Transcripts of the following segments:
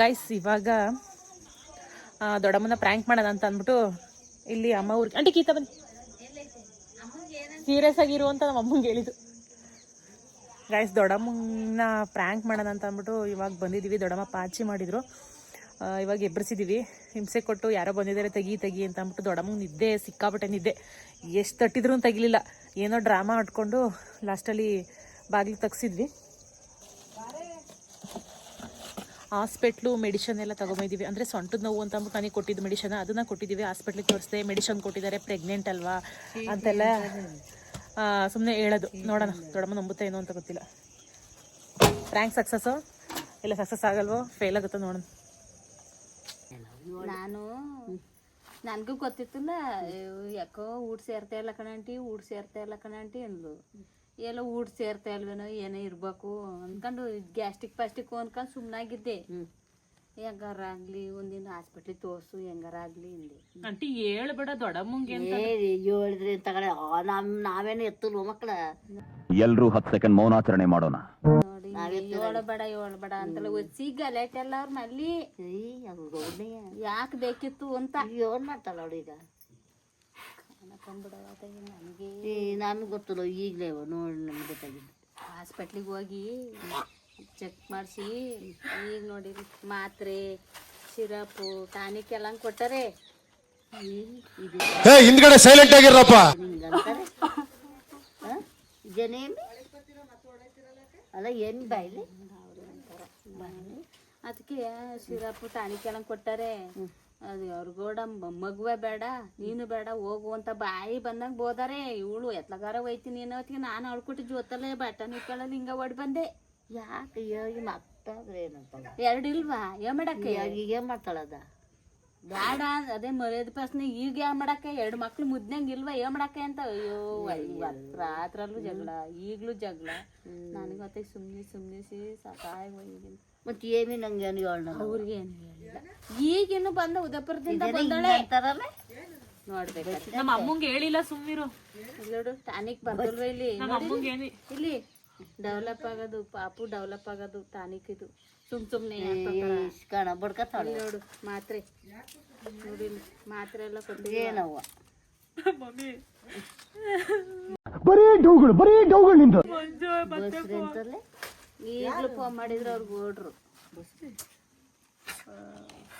Guys ಇವಾಗ ದೊಡ್ಡಮ್ಮನ prank ಮಾಡೋಣ ಅಂತ ಅಂದ್ಬಿಟ್ಟು ಇಲ್ಲಿ ಅಮ್ಮ ಊರಿಗೆ ಅಂಟಿ ಕೀತ ಬನ್ನಿ. ಸೀರಿಯಸ್ ಆಗಿರು ಅಂತ ನಮ್ಮ ಅಮ್ಮಂಗೆ ಹೇಳಿದ್ದು. ಗೈಸ್ ದೊಡ್ಡಮ್ಮನ ಪ್ರ್ಯಾಂಕ್ ಮಾಡೋಣ ಅಂತ ಅಂದ್ಬಿಟ್ಟು ಇವಾಗ ಬಂದಿದ್ದೀವಿ ದೊಡ್ಡಮ್ಮ ಪಾಚಿ ಮಾಡಿದರು. ಇವಾಗ ಎಬ್ಬರಿಸಿದ್ದೀವಿ ಹಿಂಸೆ ಕೊಟ್ಟು ಯಾರೋ ಬಂದಿದ್ದಾರೆ, ತೆಗಿ ತೆಗಿ ಅಂತ ಅಂದ್ಬಿಟ್ಟು ದೊಡ್ಡಮ್ಮಂಗೆ ನಿದ್ದೆ ಸಿಕ್ಕಾಬಿಟ್ಟೆ ನಿದ್ದೆ. ಎಷ್ಟು ತಟ್ಟಿದ್ರು ತೆಗಿಲಿಲ್ಲ. ಏನೋ ಡ್ರಾಮಾ ಆಡ್ಕೊಂಡು ಲಾಸ್ಟಲ್ಲಿ ಬಾಗಿಲು ತೆಗ್ಸಿದ್ವಿ. ಹಾಸ್ಪಿಟ್ಲು, ಮೆಡಿಷನ್ ಎಲ್ಲ ತೊಗೊಂಬಂದಿದ್ದೀವಿ ಅಂದರೆ ಸೊಂಟದ ನೋವು ಅಂತ ಅಂದ್ಬಿಟ್ಟು ನನಗೆ ಕೊಟ್ಟಿದ್ದು ಮೆಡಿಷನ್. ಅದನ್ನು ಕೊಟ್ಟಿದ್ದೀವಿ ಹಾಸ್ಪಿಟ್ಲಿಗೆ ತೋರಿಸ್ದೆ, ಮೆಡಿಷನ್ ಕೊಟ್ಟಿದ್ದಾರೆ. ಪ್ರೆಗ್ನೆಂಟ್ ಅಲ್ವಾ? ಅಂತೆಲ್ಲ ಸುಮ್ಮನೆ ಹೇಳೋದು. ನೋಡೋಣ, ದೊಡ್ಡಮ್ಮ ನಂಬುತ್ತೆ ಏನೋ ಅಂತ ಗೊತ್ತಿಲ್ಲ. ರ್ಯಾಂಕ್ ಸಕ್ಸಸ್ಸು ಇಲ್ಲ ಸಕ್ಸಸ್ ಆಗಲ್ವೋ? ಫೇಲ್ ಆಗುತ್ತೋ ನೋಡೋಣ. ನಾನು, ನನಗೂ ಗೊತ್ತಿತ್ತಲ್ಲ ಯಾಕೋ ಊಟ ಸೇರ್ತಾ ಇಲ್ಲ ಕಣಂಟಿ ಊಟ ಸೇರ್ತಾ ಇಲ್ಲ ಕಣಂಟಿ ಅಂದ್ಲು. ಎಲ್ಲೋ ಊಟ ಸೇರ್ತಾ ಇಲ್ವೇನೋ ಏನೋ ಇರ್ಬೇಕು ಅನ್ಕೊಂಡು ಗ್ಯಾಸ್ಟಿಕ್ ಪ್ಯಾಸ್ಟಿಕ್ ಅನ್ಕೊಂಡು ಸುಮ್ಮನಾಗಿದ್ದೆ ಹೆಂಗಾರ ಆಗ್ಲಿ ಒಂದಿನ ಹಾಸ್ಪಿಟ್ಲ್ ತೋರ್ಸು ಹೆಂಗಾರ ಆಗ್ಲಿ ಇಲ್ಲಿ ಅಂಟಿ ಹೇಳ್ಬೇಡ ದೊಡ್ಡಮ್ಮಂಗೆ ಏ ಹೇಳಿದ್ರಿ ತಗಡೆ ನಮ್ ನಾವೇನು ಎತ್ತಲ್ವ ಮಕ್ಕಳ? ಎಲ್ರೂ ಹತ್ತು ಸೆಕೆಂಡ್ ಮೌನಾಚರಣೆ ಮಾಡೋಣ. ನೋಡಿ ಏಳಬೇಡ ಏಳಬೇಡ ಅಂತಲ್ಲ ಒಚ್ಚಿ ಗಲಾಟೆ ಎಲ್ಲ ಅವ್ರ ಮಲ್ಲಿ. ಯಾಕೆ ಬೇಕಿತ್ತು ಅಂತ. ಏನ್ ಮಾಡ್ತಾಳ ಅವಳು ನನಗೆ ಏ ನಮ್ಗೆ ಗೊತ್ತಿಲ್ಲ ಈಗಲೇ ನೋಡಿ ನಮ್ಗೆ ಗೊತ್ತಾಗಿದ್ದು ಹಾಸ್ಪಿಟ್ಲಿಗೆ ಹೋಗಿ ಚೆಕ್ ಮಾಡಿಸಿ ಈಗ ನೋಡಿ ಮಾತ್ರೆ ಸಿರಪು ಟಾನಿಕ್ ಎಲ್ಲ ಕೊಟ್ಟಾರೆ ಏ ಹಿಂದ್ಗಡೆ ಸೈಲೆಂಟ್ ಆಗಿರಪ್ಪ ಹಿಂಗಂತಾರೆ? ಜನೇಮಿ? ಅಲ್ಲ ಏನು ಬಾಯ್ಲಿ? ಅದಕ್ಕೆ ಸಿರಪು ಟಾನಿಕ್ ಎಲ್ಲ ಕೊಟ್ಟಾರೆ ಅದು ಅವ್ರಿಗೋಡ ಮಗುವೆ ಬೇಡ ನೀನು ಬೇಡ ಹೋಗು ಅಂತ ಬಾಯಿ ಬಂದಂಗ್ ಬೋದಾರೆ. ಇವಳು ಎತ್ಲಗಾರ ಹೋಯ್ತೀನಿ ಅನ್ನೋ ಹೊತ್ತಿಗೆ ನಾನು ಅವ್ಳ್ಕೊಟ್ಟು ಜೊತಲ್ಲೇ ಬಟನ್ ಇಕ್ಕಳಲ್ಲಿ ಹಿಂಗ ಹೊಡ್ ಬಂದೆ. ಯಾಕೆ ಈಗ ಮಕ್ತಾದ್ರೆ ಏನಂತಾಳ ಎರಡು ಇಲ್ವಾ? ಏನ್ ಮಾಡಕ್ಕೆ? ಈಗ ಏನ್ ಮಾಡ್ತಾಳದ ಬೇಡ ಅದೇ ಮರ್ಯಾದ ಪ್ರಶ್ನೆ ಈಗ ಯಾವ ಮಾಡಕ್ಕೆ? ಎರಡು ಮಕ್ಳು ಮುದ್ನಂಗ್ ಇಲ್ವಾ? ಏನ್ ಮಾಡಕ್ಕೆ ಅಂತ? ಅಯ್ಯೋ ರಾತ್ರಲ್ಲೂ ಜಗಳ ಈಗ್ಲೂ ಜಗಳ. ನನಗೆ ಮತ್ತೆ ಸುಮ್ನೆ ಸುಮ್ನಿಸಿ ಸಾಕಾಗಿ ಹೋಗಿದ್ದೀನಿ ಮತ್ತೆ ಏನಿ ನಂಗೆ ಏನು ಹೇಳ ಅವ್ರಿಗೆ ಏನು ಹೇಳಿಲ್ಲ ಈಗಿನ್ನು ಬಂದ ಉದಯಪುರದಿಂದ ಬಂದಳೆ. ಅಂತಾರಲ್ಲ? ನೋಡ್ಬೇಕು ನಮ್ಮ ಅಮ್ಮಂಗೆ ಹೇಳಿಲ್ಲ ಸುಮ್ಮಿರು ನೋಡು ಟಾನಿಕ್ ಬರ್ದಲ್ವ ಇಲ್ಲಿ. ನಮ್ಮ ಅಮ್ಮಂಗೆ ಏನಿ ಇಲ್ಲಿ. ಡೆವಲಪ್ ಆಗೋದು ಪಾಪು ಡೆವಲಪ್ ಆಗೋದು ಟಾನಿಕ್ ಇದು. ಸುಮ್ ಸುಮ್ನೆ ಕಣ ಬಡ್ಕತ್ತಾಳ ನೋಡು ಮಾತ್ರೆ. ನೋಡಿ ಮಾತ್ರೆ ಎಲ್ಲ ಕೊಟ್ಟು ಏನವ್ವ? ಮಮ್ಮಿ. ಬರೀ ಡೌಗಳು ಬರೀ ಡೌಗಳು ನಿಂದು ಬಸ್ರಿ ಅಂತಲ್ಲೇ ಈಗಲೂ ಫೋನ್ ಮಾಡಿದ್ರು ಅವ್ರಿಗೆ ಓಡ್ರು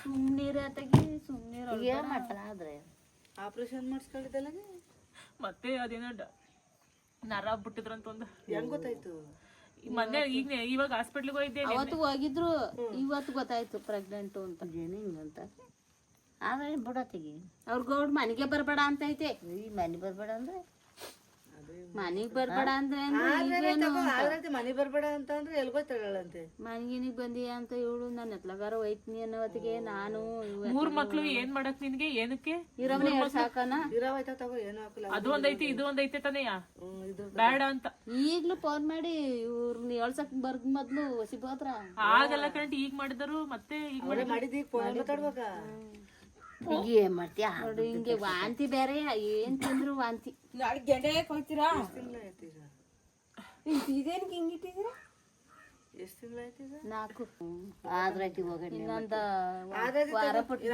ಸುಮ್ನೀರ ತಗಿ ಸುಮ್ನೀರ ಏನ್ ಮಾಡ್ತಾರ ಆದ್ರೆ? ಆಪರೇಷನ್ ಮಾಡಿಸ್ಕೊಂಡಿದ್ದಲ್ಲ ಮತ್ತೆ ಅದೇನೋ ನರ ಬಿಟ್ಟಿದ್ರಂತ ಒಂದು ಹೆಂಗ್ ಗೊತ್ತಾಯ್ತು? ಮೊನ್ನೆ ಈಗ ಇವಾಗ ಹಾಸ್ಪಿಟ್ಲಿಗೆ ಹೋಗಿದ್ದೆ ಅವತ್ತು ಹೋಗಿದ್ರು ಇವತ್ತು ಗೊತ್ತಾಯ್ತು ಪ್ರೆಗ್ನೆಂಟ್ ಅಂತ. ಏನು ಹಿಂಗಂತ ಆಮೇಲೆ ಬಿಡತ್ತಿಗೆ ಅವ್ರ ಗೌಡ್ ಮನೆಗೆ ಬರಬೇಡ ಅಂತ ಐತೆ. ಈ ಮನೆ ಬರ್ಬೇಡ ಅಂದ್ರೆ? ಮನೆಗ್ ಬರ್ಬೇಡ ಅಂದ್ರೆ ಮನೆಗ್ ಆದ್ರೈತೆ ಮನೆ ಬರ್ಬೇಡ ಅಂತ. ಅಂದ್ರೆ ಎಲ್ಗೋ ತಗೊಳ್ಳಂತೆ ಮನೆಗಿನಿಗ್ ಬಂದೀಯ ಅಂತ ಇವಳು ನನ್ನ ಎತ್ಲಗಾರ ಹೋಯ್ತೀನಿ ಅನ್ನೋತ್ತಿಗೆ ನಾನು ಮೂರ್ ಮಕ್ಳು ಏನ್ ಮಾಡಕ್ ನಿನ್ಗೆ? ಏನಕ್ಕೆ? ಇರವನೇ ಸಾಕನ? ಇರಾವಾಯ್ತಾ ತಗೋ ಏನು ಹಾಕಲ್ಲ. ಅದು ಒಂದೈತಿ ಇದು ಒಂದೈತೆ ತಾನೇ? ಬೇಡ ಅಂತ. ಈಗ್ಲೂ ಫೋನ್ ಮಾಡಿ ಇವ್ರನ್ನ ಹೇಳ್ಸಕ್ ಬರ್ಗ್ ಮೊದ್ಲು ಸಿಗೋದ್ರ ಆಗಲ್ಲ ಕರೆಂಟ್ ಈಗ ಮಾಡಿದ್ರು ಮತ್ತೆ ಈಗ ಮಾಡಿದ್ದು ಫೋನ್ ಮಾತಾಡ್ಬೇಕ? ಈಗ ಏನ್ ಮಾಡ್ತೀಯ? ನೋಡಿ ಹಿಂಗೆ ವಾಂತಿ ಬೇರೆ ಏನ್ ತಿಂದ್ರು ವಾಂತಿ. ಎಷ್ಟ್ ನಾಲ್ಕು. ಆದ್ರೈತಿ ಹೋಗಣ್ಣ ಇನ್ನೊಂದು ವಾರ ಬಿಟ್ಟು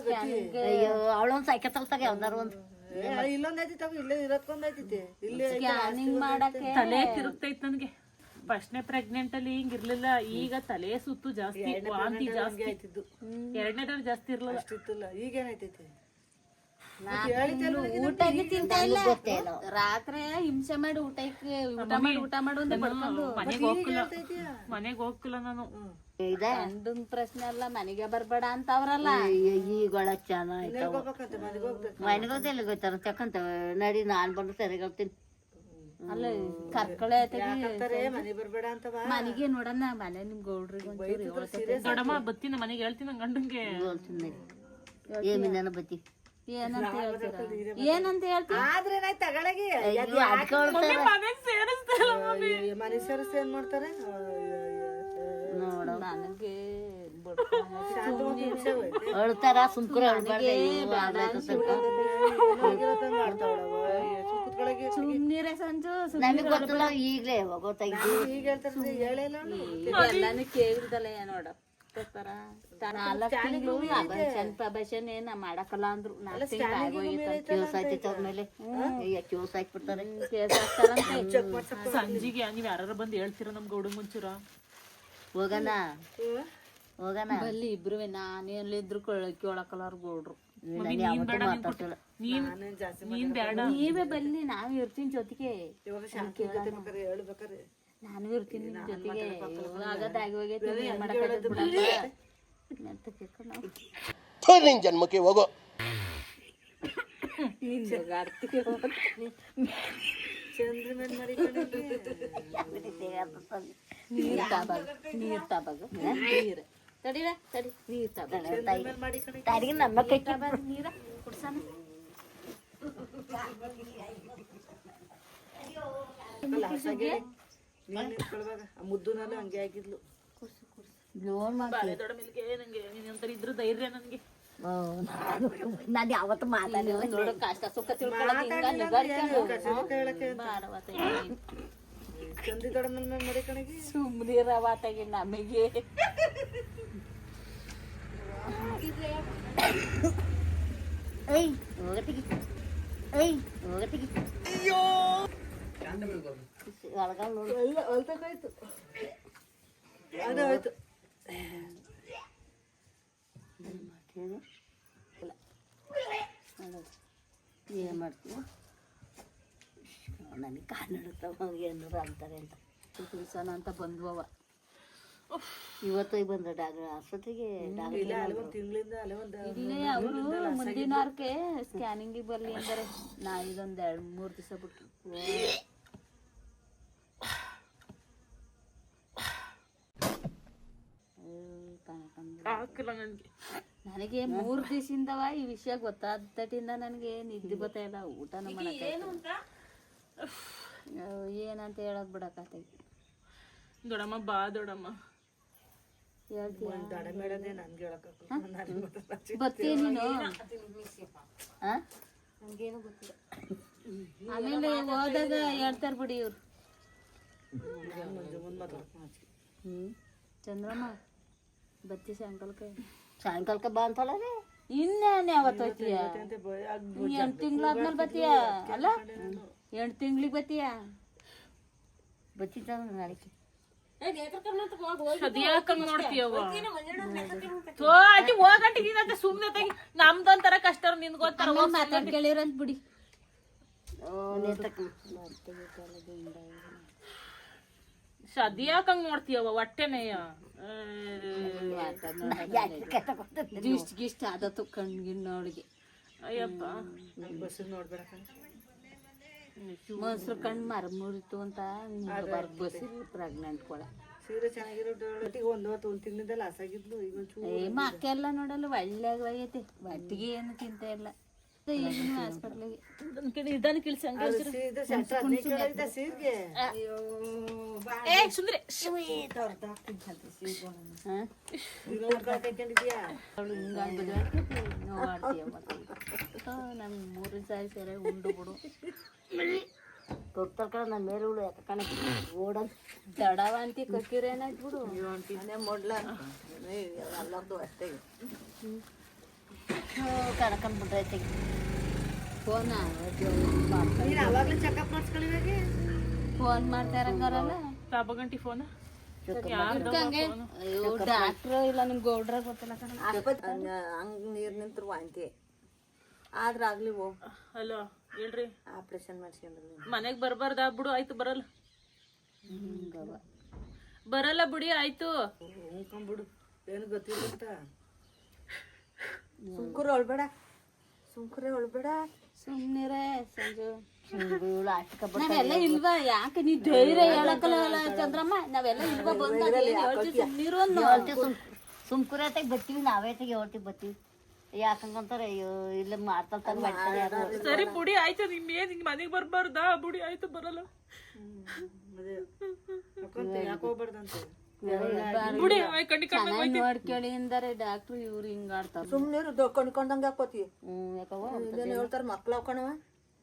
ಸ್ಕ್ಯಾನಿಂಗ್ ಅಯ್ಯೋ ಅವಳೊಂದ್ ಸೈಕಲ್ ಯಾವ್ದಾರು ಒಂದು ಏ, ಇಲ್ಲೊಂದ್ ಐತಿ ತಗೋ ಇಲ್ಲೇ ಇರತ್ಕೊಂಡ್ ಐತಿ ಇಲ್ಲೇ ಸ್ಕ್ಯಾನಿಂಗ್ ಮಾಡಕ್ಕೆ. ತಲೆ ತಿರುಗ್ತೈತ್ ನನ್ಗೆ. ಫಸ್ಟ್ನೇ ಪ್ರೆಗ್ನೆಂಟ್ ಅಲ್ಲಿ ಹಿಂಗ್ ಇರ್ಲಿಲ್ಲ. ಈಗ ತಲೆ ಸುತ್ತು ಜಾಸ್ತಿ ವಾಂತಿ ಜಾಸ್ತಿ. ಆಯ್ತಿದ್ದು. ಎರಡನೇದ್ರಲ್ಲಿ ಜಾಸ್ತಿ ಇರ್ಲಿಲ್ಲ. ಅಷ್ಟಿತ್ತಿಲ್ಲ. ಈಗ ಏನಾಯ್ತೈತಿ ಊಟಕ್ಕೆ ತಿಂತಾ ಇಲ್ಲ. ರಾತ್ರಿ ಹಿಂಸೆ ಮಾಡಿ ಊಟಕ್ಕೆ ಊಟ ಮಾಡಿ ಊಟ ಮಾಡು ಅಂತ ಬಡ್ಕೊಂಡು ಮನೆಗೆ ಹೋಗ್ತಿಲ್ಲ. ಮನೆಗೆ ಹೋಗ್ತಿಲ್ಲ ನಾನು. ಇದ. ಪ್ರಶ್ನೆ ಅಲ್ಲ ಮನೆಗೆ ಬರ್ಬೇಡ ಅಂತ ಅವ್ರಲ್ಲ ಈಗೊಳ ಚೆನ್ನಾಗಿ ಮನೆಗೋದೆಲ್ಲ ಹೋಯ್ತಾರ ತಕ್ಕಂತ ನಡಿ ನಾನ್ ಬಂದು ಸರಿಗಳ್ತೀನಿ ಅಲ್ಲ ಕರ್ಕಳೆ ಅಂತಾರೆ? ಮನೆ ಬರ್ಬೇಡ ಅಂತ ಮನೆಗೆ ನೋಡಣ ಮನೆ ನಿಮ್ ಗೌಡ್ರಿಗೆ. ದೊಡ್ಡಮ್ಮ ಬತ್ತೀನಿ ಮನೆಗೆ ಹೇಳ್ತೀನಿ ಗಂಡಂಗೆ. ಏನ ಬತ್ತಿ? ಏನಂತ ಹೇಳ್ತೀರಾ? ಏನಂತ ಹೇಳ್ತೀರ ಆದ್ರೆ ತಗೊಳಗಿ. ಮನೆ ಏನ್ ಮಾಡ್ತಾರೆ? ನೋಡ. ನನಗೆ ಅಳ್ತಾರ ಸುಮ್ಕುರ ಅಳ್ಬಾರ್ದು ಸುಮ್ನಿರೆ ಸಂಜು ನಮಗ್ ಗೊತ್ತಿಲ್ಲ ಈಗ್ಲೇ ಗೊತ್ತಾಯ್ತು. ಈಗ ಹೇಳ್ತಾರೆ ಹೇಳಿಲ್ಲ ಎಲ್ಲಾನು ಕೇಳಿದಲ್ಲ ನೋಡ. ಏನ ಮಾಡಕ್ಕಲ್ಲ ಅಂದ್ರು. ಸಂಜಿಗೆ ನೀವ್ ಯಾರು ಬಂದ್ ಹೇಳ್ತೀರ ನಮ್ ಗೌಡ ಮುಂಚೂರ? ಹೋಗಣ. ಹೋಗಣ. ಬಲ್ಲಿ ಇಬ್ರು ನಾನು ಎಲ್ಲಿದ್ರು ಕೇಳಕ್ಕಲ್ಲ ಅವ್ರು ಗೋಡ್ರು ನಾನು ಯಾವತ್ತೂ ಮಾತಾಡ್ತಿಲ್ಲ ನೀನ್ ನೀನ್ ಬೇಡ. ನೀವೇ ಬಲ್ಲಿ ನಾವ್ ಇರ್ತೀನಿ ಜೊತೆಗೆ. ನಾನು ಇರ್ತೀನಿ ಜೊತೆಗೆ. ಆಗದಾಗಿ ನಿನ್ ಜನ್ಮಕ್ಕೆ ಹೋಗೋ. ನೀರ್ ತಾಬಾಗ ನೀರ್ ತಾಬಾಗ. ನೀರ್. ತಡಿರ ತಡಿ ನೀರ್ ನಮ್ಮ ಕೈ ನೀರ ಮುದ್ದುನಲ್ಲ ಹಂಗೆ ಆಗಿದ್ಲು. ಇದ್ರ ಧೈರ್ಯ ನನ್ಗೆ. ನಾನು ಯಾವತ್ತು ಮಾತಾಡಿಲ್ಲ ನೋಡು ಕಷ್ಟ ಸುಖ ತಿಳ್ಕೊಳಕ್ ಹಿಂಗ ನಿಗಾಡ್ಕೊಂಡು ಹೇಳಕ್ಕೆ ಬಾರವತ್ತ ಚಂದಿ ದೊಡ್ಡ ಮೇಲೆ ಮರಿ ಕಣಗಿ ಸುಮ್ನಿರವಾತಾಗಿ ನಮಗೆ ಏಯ್ ಹೋಗತ್ತಿಗೆ ಏಯ್ ಹೋಗತ್ತಿಗೆ ಒಳಗ ನೋಡು ಎಲ್ಲ ಹೊಲ್ತಕ್ಕಾಯ್ತು ಅದೇ ಹೋಯ್ತು ಏನು ಮಾಡ್ತೀವಿ ನನಗೆ ಏನಾರು ಅಂತಾರೆ ಅಂತ. ತಿಳ್ಸೋಣ ಅಂತ ಬಂದ್ವವ. ಇವತ್ತು ಬಂದ ಡಾಕ್ಟರ್ ಆಸ್ಪತ್ರೆಗೆ ಡಾಕ್ಟರ್ ಇಲ್ಲ ಅವರು ಮುಂದಿನ ವಾರಕ್ಕೆ ಸ್ಕ್ಯಾನಿಂಗ್ ಬರ್ಲಿ ಅಂದರೆ. ನಾ ಇದೊಂದು ಎರಡು ಮೂರು ದಿವಸ ಬಿಟ್ಟು ನನ್ಗೆ. ನನಗೆ ಮೂರ್ ದಿವಸದಿಂದವ ಈ ವಿಷಯ ಗೊತ್ತಾದ ನನಗೆ ನಿದ್ದೆ ಬರ್ತಾ ಇಲ್ಲ ಏನು ಮಾಡಕ್ ಏನಂತ ಹೇಳಕ್ ಬಿಡಕತ್ತೈತಿ. ದೊಡಮ್ಮ ಬಾ ದೊಡಮ್ಮ. ಹೇಳ್ತೀಯ? ದಡ ಮೇಡನೆ ನನ್ಗೆ ಹೇಳಕ್ಕ ಬರ್ತೀಯ ನೀನು? ಹಾಂ? ಆಮೇಲೆ ಹೋದಾಗ ಹೇಳ್ತಾರ ಬಿಡಿ ಇವ್ರು. ಹ್ಞೂ ಚಂದ್ರಮ್ಮ ಬತ್ತಿ ಸಾಯಂಕಾಲಕ್ಕೆ ಸಾಯಂಕಾಲಕ್ಕೆ ಬಾ ಅಂತಲ್ಲ ಇನ್ನೇನು ಯಾವತ್ತು ಹೋಯ್ತೀಯ ಎಂಟು ತಿಂಗಳಾದ್ಮೇಲೆ ಬತ್ತೀಯ? ಅಲ್ಲ? ಎಂಟು ತಿಂಗ್ಳಿಗೆ ಬತ್ತೀಯ? ಬಚ್ಚಿತಾವ ನಾಳೆಗೆ ನಮ್ದೊಂಥರ ಕಷ್ಟ ನಿನ್ ಗೊತ್ತಾರ ಆಮೇಲೆ ಮಾತಾಡ್ ಕೇಳಿರಂತ ಬಿಡಿ. ಅದ್ಯಾಕಂಗ್ ನೋಡ್ತೀಯವ್ವ ಹೊಟ್ಟೆನೆಯ ಗಿಷ್ಟ ಗಿಸ್ಟ್ ಆದತ್ತು ಕಣ್ಗಿನ್ ನೋಡಿಗೆ ಅಯ್ಯಪ್ಪ. ಬಸ್ ನೋಡ್ಬೇಡ ಮೊಸರು ಕಣ್ ಮರ ಮುರಿತು ಅಂತ ಬರ್ಗ್ ಬಸಿ ಪ್ರೆಗ್ನೆಂಟ್ ಕೂಡ ಸೀರೆ ಚೆನ್ನಾಗಿರೋ ಒಟ್ಟಿಗೆ ಒಂದು ಹೊತ್ತು ಒಂದು ತಿಂಗಳಿಂದ ಲಾಸ್ ಆಗಿದ್ಲು ಈಗ ಮಕ್ಕೆಲ್ಲ ನೋಡಲ್ಲ ಒಳ್ಳೆ ಆಗೈತಿ ಒಟ್ಟಿಗೆ ಏನು ತಿಂತ ಇಲ್ಲ. ಈಗಿನ ಹಾಸ್ಪಿಟ್ಲಿಗೆ ನಿಧಾನ ಕಿಳಿಸಿ ಹಂಗ ಅದು ಸೀರೆ ಸೆಟ್ ಹದಿನೈದು ಕಿಲೋ ಇದ್ದ ಸೀರೆಗೆ ಏ ಸುಂದ್ರಿ ಕಳ್ಕೊಂಡಿದ್ಯಾ ಅವಳು ಹಿಂಗಾಗಿ ನೋವಾಡ್ತೀಯ ಮತ್ತೆ ನಮ್ಗೆ ಮೂರು ಸಾರಿ ಸೇರೆ ಉಂಡು ಬಿಡು ಹೋಗ್ತಾರ ಕಡೆ ನನ್ನ ಮೇಲೆ ಉಳು ಯಾಕೆ ಕಣ ಓಡಂತ ದಡವಂತಿ ಕೊಕ್ಕಿರೇನಾಯ್ತು ಬಿಡು ಮೊಡ್ಲ ಅಲ್ಲೊಂದು ಅಷ್ಟೇ ಕಣಕಂಡ್ ಬಿಟ್ರೈತೆ ಫೋನ ನೀನು ಅವಾಗಲೇ ಚೆಕಪ್ ಮಾಡಿಸ್ಕೊಳ್ಳಿವಾಗೆ ಫೋನ್ ಮಾಡ್ತಾ ಇರಂಗಾರಲ್ಲ ತಾಪ ಗಂಟಿ ಫೋನ್ ಡಾಕ್ಟ್ರು ಇಲ್ಲ ನಿಮ್ಗೆ ಗೌಡ್ರ ಗೊತ್ತಿಲ್ಲ ಹಂಗೆ ನೀರು ನಿಂತರು ವಾಂತಿ ಆದ್ರೆ ಆಗ್ಲಿ ಓ ಹಲೋ ಹೇಳ್ರಿ ಆಪ್ರೇಷನ್ ಮಾಡ್ಸ್ಕೊಂಡ್ರಿ ಮನೆಗ್ ಬರ್ಬಾರ್ದ ಬಿಡು ಆಯ್ತು. ಬರಲ್ಲ ಬರಲ್ಲ ಬಿಡಿ. ಆಯ್ತು ಉಣ್ಕೊಂಬಿಡು ಏನು ಗೊತ್ತಿಲ್ಲ ಅಂತ ಸುಮ್ಕುರು ಹೊಳ್ಬೇಡ ಸುಮ್ಕುರೆ ಹೊಳ್ಬೇಡ ಸುಮ್ನಿರೇ ಸಂಜು. ನಾವೆಲ್ಲ ಇಲ್ವಾ? ಯಾಕೆ ನೀ ಧೈರ್ಯ ಹೇಳಕ್ಕಲ್ಲ ಚಂದ್ರಮ್ಮ? ನಾವೆಲ್ಲ ಇಲ್ವಾ ಸುಮ್ನಿರು ಅನ್ನೋ. ಸುಮ್ಕುರತೆಗೆ ಬರ್ತೀವಿ ನಾವೇ ತೆಗಿ ಹೇಳ್ತೀವಿ ಬರ್ತೀವಿ. ಯಾಕಂಗಂತಾರೆ ಅಯ್ಯೋ ಇಲ್ಲ ಮಾತಾಡ್ತಾರ ಮಾಡ್ತಾರೆ ಸರಿ ಬುಡಿ ಆಯ್ತು ನಿಮ್ ಏನ್ ಹಿಂಗ್ ಮನೆಗ್ ಬರ್ಬಾರ್ದಾ? ಬುಡಿ ಆಯ್ತು ಬರಲ್ಲ? ಯಾಕೊಂತ ಚೆನ್ನಾಗಿ ಡಾಕ್ಟ್ರು ಇವ್ರು ಹಿಂಗಾಡ್ತಾರ ಸುಮ್ಮನೆ ಕಣ್ಕೊಂಡಂಗೆ ಹಾಕೋತಿ ಹ್ಞೂ ಹೇಳ್ತಾರೆ ಮಕ್ಳು ಹಾಕೋಣವ.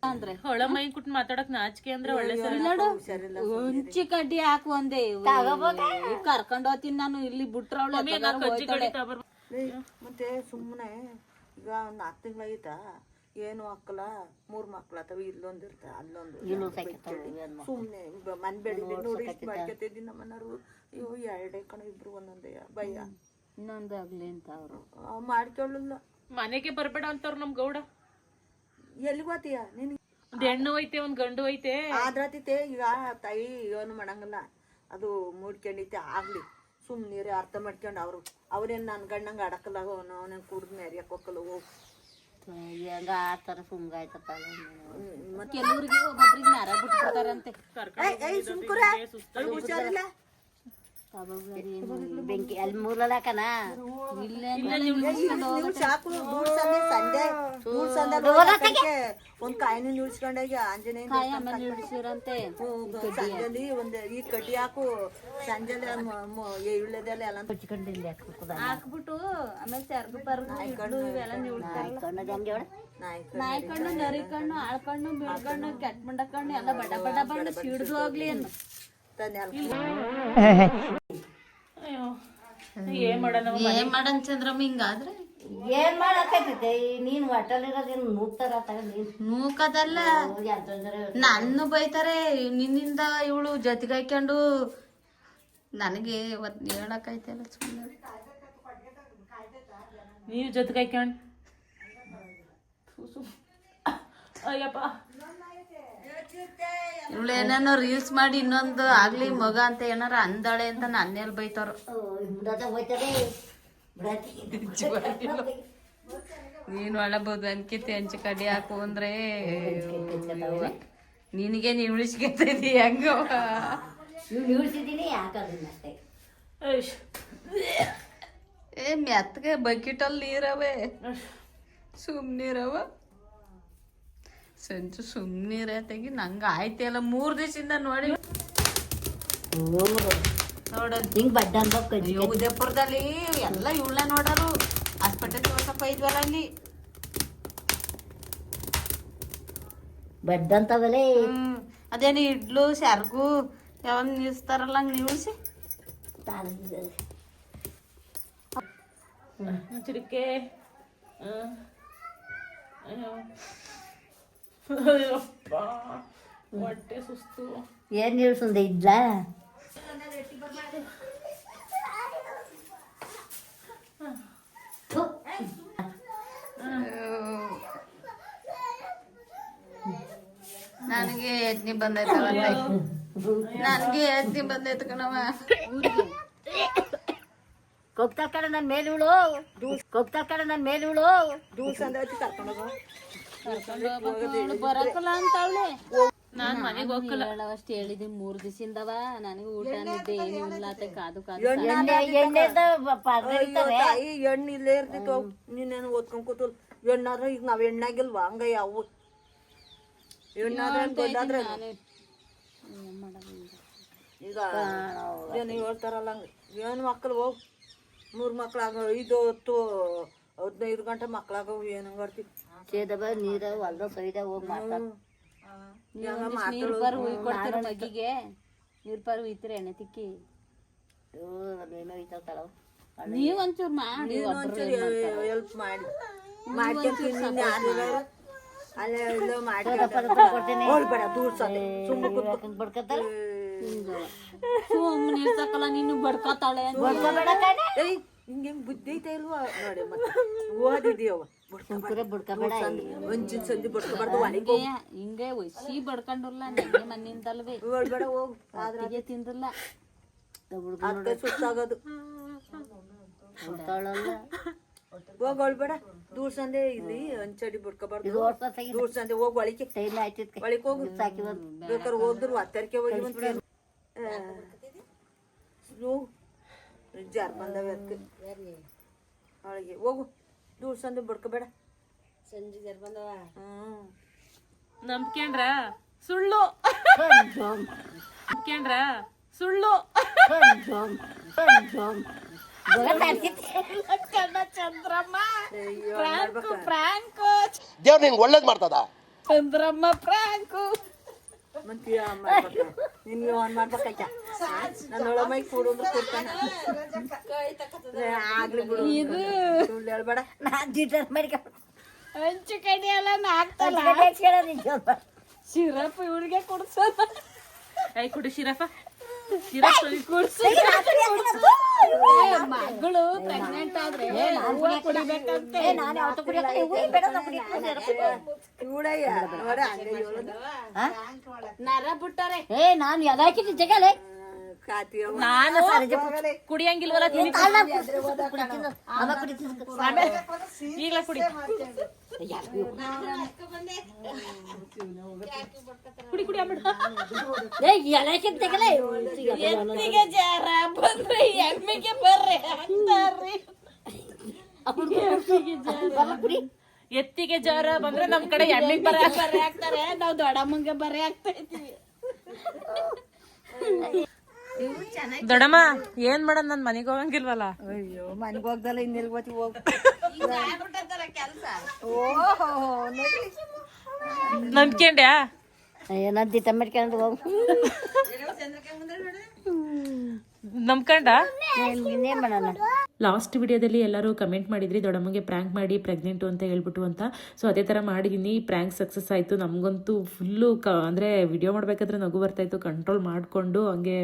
ಅಂದ್ರೆ? ಹೊಳ ಮೈ ಕುಟ್ ಮಾತಾಡಕ್ ನಾಚಿಕೆ ಅಂದ್ರೆ ಒಳ್ಳೆ ಸರಿ ಹುಂಚಿ ಕಡ್ಡಿ ಹಾಕು ಒಂದೇ. ಕರ್ಕೊಂಡ್ ಹೋಗ್ತೀನಿ ನಾನು ಇಲ್ಲಿ ಬಿಟ್ರ ಮತ್ತೆ ಸುಮ್ಮನೆ ಈಗ ಒಂದು ನಾಲ್ಕು ತಿಂಗಳಾಗಿತ್ತಾ ಏನು ಹಾಕಲ್ಲ? ಮೂರ್ ಮಕ್ಳ ಅಥವಾ ಇಲ್ಲೊಂದು ಇರ್ತ ಅಲ್ಲೊಂದು. ಸುಮ್ಮನೆ ಮನ್ ಬೆಳಿಗ್ಗೆ ನೋಡಿ ಇಷ್ಟು ಮಾಡ್ಕೊತಿದ್ದಿ ನಮ್ಮನರು ಇವು ಎರಡೇ ಕಣ ಇಬ್ರು ಒಂದೊಂದೇ ಭಯ. ಇನ್ನೊಂದು ಆಗ್ಲಿ ಅಂತ ಅವರು. ಆ, ಮಾಡ್ಕೊಳ್ಳಲ್ಲ. ಮನೆಗೆ ಬರ್ಬೇಡ ಅಂತವ್ರು ನಮ್ ಗೌಡ. ಎಲ್ಲಿ ಹೋತೀಯ? ನಿನ್ ಒಂದ್ ಹೆಣ್ಣು ಐತೆ ಒಂದ್ ಗಂಡು ಐತೆ. ಆದ್ರತಿತೆ ಈಗ ತಾಯಿ ಏನು ಮಾಡಂಗಿಲ್ಲ. ಅದು ಮೂಡ್ಕೊಂಡೈತೆ ಆಗ್ಲಿ. ಸುಮ್ಮನೆ ಅರ್ಥ ಮಾಡ್ಕೊಂಡು ಅವ್ರು. ಅವ್ರೇನ್ ನನ್ ಗಂಡಂಗ ಅಡಕಲ್ಲ ಅವನ ಕುಡ್ದು ಮೆರಿಯಕ್ ಹೋಗಲ್ಲ ಹೋಗ್. ಹೆಂಗ ಆಡ್ತಾರ ಸುಮ್ಗಾಯ್ತಪ್ಪ ಕೆಲವ್ರಿಗೆ ಒಬ್ಬೊಬ್ರಿಗೆ ನರ ಬಿಟ್ಬಿಡ್ತಾರಂತೆ. ಹುಷಾರಿಲ್ಲ? ಬೆಂಕಿ ಅಲ್ಲಿ ಮೂರಲಾಕನ ಹಾಕನ ಇಲ್ಲ ನೀವು ಸಾಕು ದೂರ ಸಂದೆ ಸಂಡೆ ದೂರ ಸಂದೆ ಒಂದ್ ಕಾಯಿನ ಆಂಜನೇಯ ಸಂಜೆಲಿ ಒಂದ್ ಈ ಕಡ್ಡಿ ಹಾಕು. ಸಂಜೆಲಿ ಇಳ್ಳೆದೆಲ್ಲ ಎಲ್ಲ ಹಚ್ಕೊಂಡಿಲ್ಲ ಹಾಕ್ಬೇಕು ಹಾಕ್ಬಿಟ್ಟು ಆಮೇಲೆ ಸೆರ್ಗು ಬರ್ದು ಕಣ್ಣು ಇವೆಲ್ಲ ನಿಲ್ತಾರಲ್ಲ ನಾಯಿ ಕಣ್ಣು ನರಿ ಕಣ್ಣು ಆಳ್ ಕಣ್ಣು ಬೀಳ್ ಕಣ್ಣು ಕೆಟ್ಟ ಮಂಡ ಕಣ್ಣು ಎಲ್ಲ ಬಡ ಬಡ ಬಣ್ಣ ಸಿಡ್ದು ಹೋಗ್ಲಿ ಅನ್ನು ಏನ್ ಮಾಡೋಣ ಏನ್ ಮಾಡನ್ ಚಂದ್ರಮ್ಮ ಹಿಂಗಾದ್ರೆ? ಏನ್ ಮಾಡಕತ್ತೈತೆ ನೀನ್ ಹೊಟ್ಟಲ್ ಇರೋದೇನು ನೀನ್? ನೂಕದಲ್ಲ. ನನ್ನ ಬೈತಾರೆ. ನಿನ್ನಿಂದ ಇವಳು ಜೊತೆಗಾಯ್ಕೊಂಡು ನನಗೆ ಇವತ್ತು ಹೇಳಕ್ಕಾಯ್ತಲ್ಲ ಸುಮ್ಮನೆ ನೀವು ಜೊತೆಗೆ ಹಾಕೊಂಡು ಅಯ್ಯಪ್ಪ. ಇವಳು ಏನೇನೋ ರೀಲ್ಸ್ ಮಾಡಿ ಇನ್ನೊಂದು ಆಗ್ಲಿ ಮಗ ಅಂತ ಏನಾರ ಅಂದಾಳೆ ಅಂತ ನನ್ನೆಲ್ ಬೈತಾರ ನೀನ್ ಒಳಬಹುದು ಅನ್ಕಿತಿ ಹಂಚಿ ಕಡಿ ಹಾಕು ಅಂದ್ರೆ ನಿನಗೆ ನೀ ಉಳಿಸ್ಕೊತಿದಿ ಹೆಂಗ. ಏ ಮೆತ್ತಗೆ ಬಕೆಟಲ್ಲಿ ನೀರವೆ. ಸುಮ್ನಿರವ ಸಂಜು ಸುಮ್ನಿರ ತೆಗಿ ನಂಗೆ ಆಯ್ತಲ್ಲ ಮೂರ್ ದಿವಸದಿಂದ ನೋಡಿ ನೋಡೋದು ಹಿಂಗ್ ಬಡ್ಡ ಅನ್ಬೇಕು ಕಜ್ಜಿ ಅಯ್ಯೋ ಉದಯಪುರದಲ್ಲಿ ಎಲ್ಲ ಇವಳನ್ನ ನೋಡೋರು ಹಾಸ್ಪಿಟಲ್ ತೋರ್ಸಪ್ಪ ಇದ್ವಲ್ಲ ಅಲ್ಲಿ ಬಡ್ಡ ಅಂತವಲೇ ಹ್ಮ್ ಅದೇನು ಇಡ್ಲು ಸ್ಯಾರ್ಗು ಯಾವ ನಿಲ್ಸ್ತಾರಲ್ಲ ಹಂಗೆ ನಿಲ್ಸಿ ಮುಚ್ಚರಿಕೆ ಆ. ಅಯ್ಯೋ ಅಯ್ಯಪ್ಪ ಹೊಟ್ಟೆ ಸುಸ್ತು. ಏನ್ ಸುಂದ ಇದ್ಲ? ನನಗೆ ಯತ್ನಿ ಬಂದೈತವ ನನಗೆ ಯತ್ನಿ ಬಂದೈತ ಕಣವ ಕೊಕ್ತಾ ಕಡೆ ನನ್ನ ಮೇಲೆ ಇಳು ಕೊಕ್ತಾ ಕಡೆ ನನ್ನ ಮೇಲೆ ಉಳು. ದೂರ ಅಂದ್ರೆ ಹಚ್ಚಿ ಕರ್ಕೊಂಡೋಗ ಬರಕಲ್ಲ ಅಂತವಳೆ. ನಾನ್ ಮನೆಗ್ ಹೋಗಲ್ಲ ಹೇಳವಷ್ಟು ಹೇಳಿದೀನಿ ಮೂರ್ ದಿವಸದಿಂದವ. ನನಗೆ ಊಟ ನಿದ್ದೆ ಏನು ಇಲ್ಲ ಕಾದು ಕಾದು ಎಣ್ಣೆ ಇಲ್ಲೇ ಇರ್ತಿತ್ತು. ನೀನೇನು ಓದ್ಕೊಂಡ್ ಕೂತಲ್ ಎಣ್ಣಾದ್ರೆ ಈಗ ನಾವ್ ಎಣ್ಣಾಗಿಲ್ವಾ? ಹಂಗ ಯಾವ ಎಣ್ಣಾದ್ರೆ ಈಗ? ಏನು ಹೇಳ್ತಾರಲ್ಲ ಹಂಗ. ಏನು ಮಕ್ಳು ಹೋಗ್? ಮೂರ್ ಮಕ್ಳು ಐದು ಹೊತ್ತು ಹದಿನೈದು ಗಂಟೆ ಮಕ್ಳಾಗವು ಏನು ಮಾಡ್ತೀವಿ ಸೇದವ ನೀರ ಹೊಲ್ದ ಸೈದ ಹೋಗಿ ಮಾಡ್ತಾರ ನೀರ್ ಪಾರು ಹುಯ್ ಕೊಡ್ತೀರ ಮಗಿಗೆ ನೀರು ಪಾರು ಹುಯ್ತೀರ ಎಣ್ಣೆ ತಿಕ್ಕಿ. ಅದೇನೋ ಐತಾವ ನೀವ್ ಒಂಚೂರ್ ಮಾಡಿ? ಹೆಲ್ಪ್ ಮಾಡಿ. ಸುಮ್ಮನೆ ನೀನು ಬಡ್ಕೊತಾಳೆ. ಬಡ್ಕೋಬೇಡ ಏಯ್ ಹಿಂಗೆ ಬುದ್ಧಿ ಐತೆ ಇಲ್ವಾ? ನೋಡಿ ಮತ್ತೆ. ಓದಿದೀಯವ ಒಂಚಿನ ಸಂದಿ ಬಡ್ಕೊಬಾರ್ದು ಒಳಗೆ ಹಿಂಗೆ. ಒಸಿ ಬಡ್ಕೊಂಡ್ರಲ್ಲ ನೆನ್ನೆ ಮನ್ನಿಂದಲ್ವೇ. ಬೇಡ ಹೋಗು. ಅತ್ತಿಗೆ ತಿಂದ್ರಲ್ಲ ಅದಕ್ಕೆ ಸುತ್ತಾಗೋದು ಹೋಗ್ ಹೊಳ್ಬೇಡ ದೂರ ಸಂದೆ ಇಲ್ಲಿ ಅಂಚಡಿ ಬಿಡ್ಕೋಬಾರ್ದು ದೂರ ಸಂದೆ ಹೋಗಿ ಒಳಗೆ. ಒಳಗೆ ಹೋಗು. ಬೇಕಾದ್ರೆ ಹೋದ್ರು ಹತ್ತರಿಕೆ ಹೋಗಿ ಹೋಗು ಜಾರ್ ಬಂದವೆ ಅದಕ್ಕೆ? ಒಳಗೆ ಹೋಗು. ದೂರ ಸಂದು ಬಡ್ಕೊಬೇಡ. ಸಂಜೆ ಜಾರ್ ಬಂದವ. ಹ್ಞೂ ನಂಬ್ಕೊಂಡ್ರ ಸುಳ್ಳು. ನಂಬ್ಕೊಂಡ್ರ ಸುಳ್ಳು. ಚಂದ್ರಮ್ಮ. ದೇವ್ರ ದೇವ್ರು ನಿಂಗೆ ಒಳ್ಳೇದ್ ಮಾಡ್ತದ? ಚಂದ್ರಮ್ಮ ಪ್ರಾಂಕು ಮಂತ್ಯ ಮಾಡ್ಬೇಕ. ನಿನ್ಗೆ ಆನ್ ಮಾಡ್ಬೇಕಕ್ಕ ನನ್ನ ಒಳಮೈ ಕೂಡೋದು ಕೊಡ್ತಾನೆ. ಆಗ್ಲಿ ಬಿಡು. ಸುಳ್ಳು ಹೇಳ್ಬೇಡ. ನಾನು ಜೀಟರ್ ಮಾಡ್ಕ ಹಂಚು ಕಡಿ ಎಲ್ಲ ನಾಕ್ತಲ್ಲ ಸಿರಪ್ ಇವ್ರಿಗೆ ಕುಡ್ಸೋದ ಐ ಕುಡಿ ಶಿರಫ ಶಿರಫ್ ಕುಡ್ಸು ಮಗಳು ಪ್ರೆಗ್ನೆಂಟ್ ಆದ್ರೆ ಹೂವ ಕುಡಿಬೇಕಂತೆ ನಾನು ಯಾವತ್ತೂ ಕುಡಿಯಕ್ಕೆ ಇವು ಬೇಡ ನಾ ಕುಡಿಯಕ್ಕೆ ಇವಳಯ್ಯ ನೋಡ ಹಂಗೆ ಹೇಳೋದು ನರ ಬಿಟ್ಟಾರೆ ಏ ನಾನು ಯಾವ್ದಾಕಿದ್ದು ಜಗಲೇ ನಾನು ಕುಡಿಯಂಗಿಲ್ವಲ್ಲ ಕುಡಿತಿದ್ದು ಆಮೇಲೆ ಈಗ್ಲ ಕುಡಿ ಕುಡಿ ಕುಡಿ ಎತ್ತಿಗೆ ಜಾರ ಬಂದ್ರೆ ಎಮ್ಮಿಗೆ ಬರ್ರಿ ಕುಡಿ. ಎತ್ತಿಗೆ ಜ್ವರ ಬಂದ್ರೆ ನಮ್ ಕಡೆ ಎಣ್ಣೆಗ್ ಬರ ಬರ್ರಿ ಹಾಕ್ತಾರೆ. ನಾವು ದೊಡ್ಡಮ್ಮಂಗೆ ಬರ್ರಿ ಹಾಕ್ತಾ ಇದೀವಿ ದೊಡಮ್ಮ ಏನ್ ಮಾಡೋದ್ ನನ್ ಮನೆಗೆ ಹೋಗಂಗಿಲ್ವಲ್ಲ? ಅಯ್ಯೋ ಮನೆಗೆ ಹೋಗ್ದಲ್ಲ ಇನ್ನೆಲ್ ಗೊತ್ತಿ ಹೋಗ್. ನಂಬ್ಕೊಂಡ್ಯಾ? ನಾನು ದಿಟ ಮಾಡ್ಕೊಂಡು ಹೋಗು. ನಂಬ್ಕೊಂಡ ಇನ್ನೇನ್ ಮಾಡೋಣ? ಲಾಸ್ಟ್ ವಿಡಿಯೋದಲ್ಲಿ ಎಲ್ಲರೂ ಕಮೆಂಟ್ ಮಾಡಿದ್ರಿ, ದೊಡ್ಡಮ್ಮಗೆ ಪ್ರ್ಯಾಂಕ್ ಮಾಡಿ ಪ್ರೆಗ್ನೆಂಟು ಅಂತ ಹೇಳ್ಬಿಟ್ಟು ಅಂತ. ಸೊ ಅದೇ ಥರ ಮಾಡಿದ್ದೀನಿ ಪ್ರ್ಯಾಂಕ್ ಸಕ್ಸಸ್ ಆಯಿತು. ನಮಗಂತೂ ಫುಲ್ಲು ಕ, ಅಂದರೆ ವಿಡಿಯೋ ಮಾಡಬೇಕಾದ್ರೆ ನಗು ಬರ್ತಾಯಿತ್ತು ಕಂಟ್ರೋಲ್ ಮಾಡಿಕೊಂಡು ಹಂಗೆ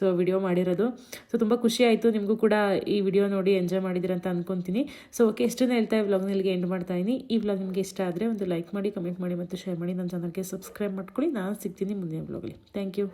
ಸೊ ವಿಡಿಯೋ ಮಾಡಿರೋದು. ಸೊ ತುಂಬ ಖುಷಿ ಆಯಿತು. ನಿಮಗೂ ಕೂಡ ಈ ವಿಡಿಯೋ ನೋಡಿ ಎಂಜಾಯ್ ಮಾಡಿದಿರ ಅಂತ ಅಂದ್ಕೊತೀನಿ ಸೊ ಓಕೆ ಎಷ್ಟನ್ನು ಹೇಳ್ತಾ ಈ ಎಂಡ್ ಮಾಡ್ತಾ ಈ ವ್ಲಾಗ್ ನಿಮಗೆ ಇಷ್ಟ ಆದರೆ ಒಂದು ಲೈಕ್ ಮಾಡಿ ಕಮೆಂಟ್ ಮಾಡಿ ಮತ್ತು ಶೇರ್ ಮಾಡಿ. ನನ್ನ ಚಾನಲ್ಗೆ ಸಬ್ಸ್ಕ್ರೈಬ್ ಮಾಡ್ಕೊಳ್ಳಿ. ನಾನು ಸಿಗ್ತೀನಿ ಮುಂದಿನ ವ್ಲಾಗಲ್ಲಿ ಥ್ಯಾಂಕ್ ಯು